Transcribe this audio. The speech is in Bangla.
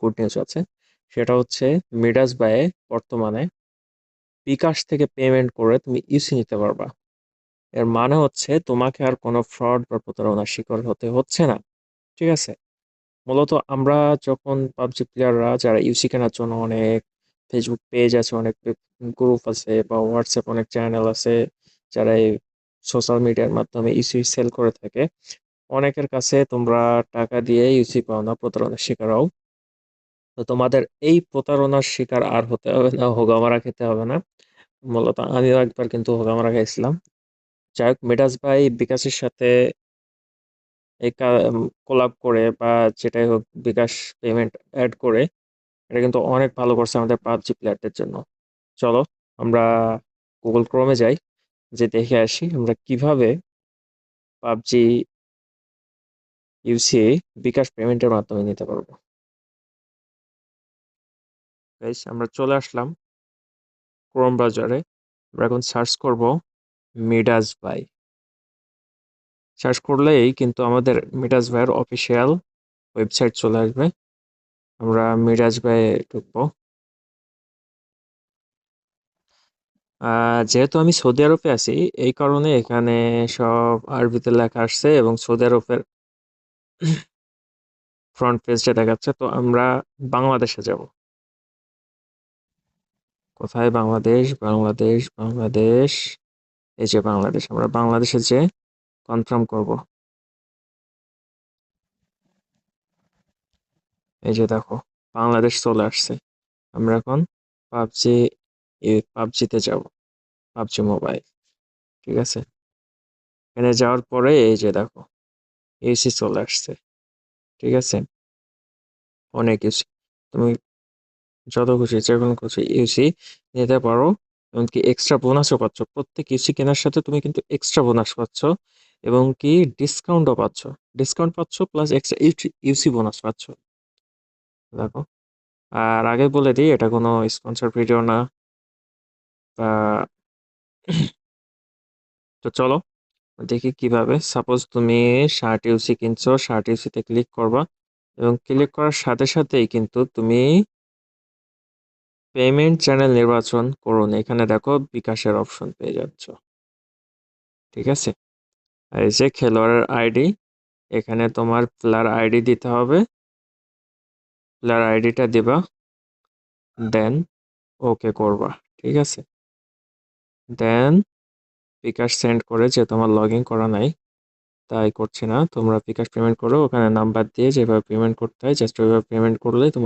গুড নিউজ আছে সেটা হচ্ছে মিডাস বায়ে বর্তমানে বিকাশ থেকে পেমেন্ট করে তুমি ইউসি নিতে পারবা। এর মানে হচ্ছে তোমাকে আর কোনো ফ্রড বা প্রতারণার শিকার হতে হচ্ছে না। ঠিক আছে? মূলত আমরা যখন পাবজি প্লেয়াররা যারা ইউসি কেনার জন্য অনেক ফেসবুক পেজ আছে, অনেক গ্রুপ আছে বা হোয়াটসঅ্যাপ অনেক চ্যানেল আছে, যারা এই সোশ্যাল মিডিয়ার মাধ্যমে ইউসি সেল করে থাকে, অনেকের কাছে তোমরা টাকা দিয়ে ইউসি পাও না প্রতারণার শিকার হও। তো তোমাদের এই প্রতারণার শিকার আর হতে হবে না, হোগামারা খেতে হবে না। মূলত আমিও একবার কিন্তু হোগামারা খাইছিলাম। যাই হোক মেডাস ভাই বিকাশের সাথে এই কোলাব করে বা যেটাই হোক বিকাশ পেমেন্ট অ্যাড করে, এটা কিন্তু অনেক ভালো করছে আমাদের পাবজি প্লেয়ারদের জন্য। চলো, আমরা গুগল ক্রোমে যাই যে দেখে আসি আমরা কীভাবে পাবজি ইউসি বিকাশ পেমেন্টের মাধ্যমে নিতে পারব। গাইস আমরা চলে আসলাম ক্রোম ব্রাউজারে আমরা এখন সার্চ করব মিডাস বাই সার্চ করলেই কিন্তু আমাদের মিডাস ভাইয়ের অফিসিয়াল ওয়েবসাইট চলে আসবে। আমরা মিরাজ ভাই ঢুকবো। যেহেতু আমি সৌদি আরবে আছি, এই কারণে এখানে সব আরবিতে লেখা আসছে এবং সৌদি আরবের ফ্রন্ট পেজটা দেখাচ্ছে। তো আমরা বাংলাদেশে যাব। কোথায় বাংলাদেশ? বাংলাদেশ বাংলাদেশ। এই যে বাংলাদেশ, আমরা বাংলাদেশে যে কনফার্ম করব। এই যে দেখো, বাংলাদেশ চলে আসছে। আমরা এখন পাবজি পাবজিতে যাব। পাবজি মোবাইল, ঠিক আছে? এখানে যাওয়ার পরে এই যে দেখো এসি চলে আসছে, ঠিক আছে? অনেক কিছু। তুমি যত খুশি যে কোনো খুশি ইউসি নিতে পারো। এমনকি এক্সট্রা বোনাসও পাচ্ছ। প্রত্যেক ইউসি কেনার সাথে তুমি কিন্তু এক্সট্রা বোনাস পাচ্ছ। এবং কি ডিসকাউন্টও পাচ্ছ। ডিসকাউন্ট পাচ্ছ প্লাস এক্সট্রা ইউসি বোনাস পাচ্ছ। দেখো। আর আগে বলে দিই, এটা কোনো স্পন্সর ভিডিও না। তো চলো, দেখি কীভাবে। সাপোজ তুমি শার্ট ইউসি কিনছো শার্ট ইউসিতে ক্লিক করবা। এবং ক্লিক করার সাথে সাথেই কিন্তু তুমি পেমেন্ট চ্যানেল নির্বাচন করুন। এখানে দেখো বিকাশের অপশন পেয়ে যাচ্ছ। ঠিক আছে? আর এই যে খেলোয়াড়ের আইডি, এখানে তোমার প্লেয়ার আইডি দিতে হবে। প্লেয়ার আইডিটা দিবা। দেন ওকে করবা। ঠিক আছে? দেন বিকাশ সেন্ড করে যে তোমার লগ করা নাই, তাই করছি না। তোমরা বিকাশ পেমেন্ট করো। ওখানে নাম্বার দিয়ে যেভাবে পেমেন্ট করতে হয়, জাস্ট ওইভাবে পেমেন্ট করলেই তোমার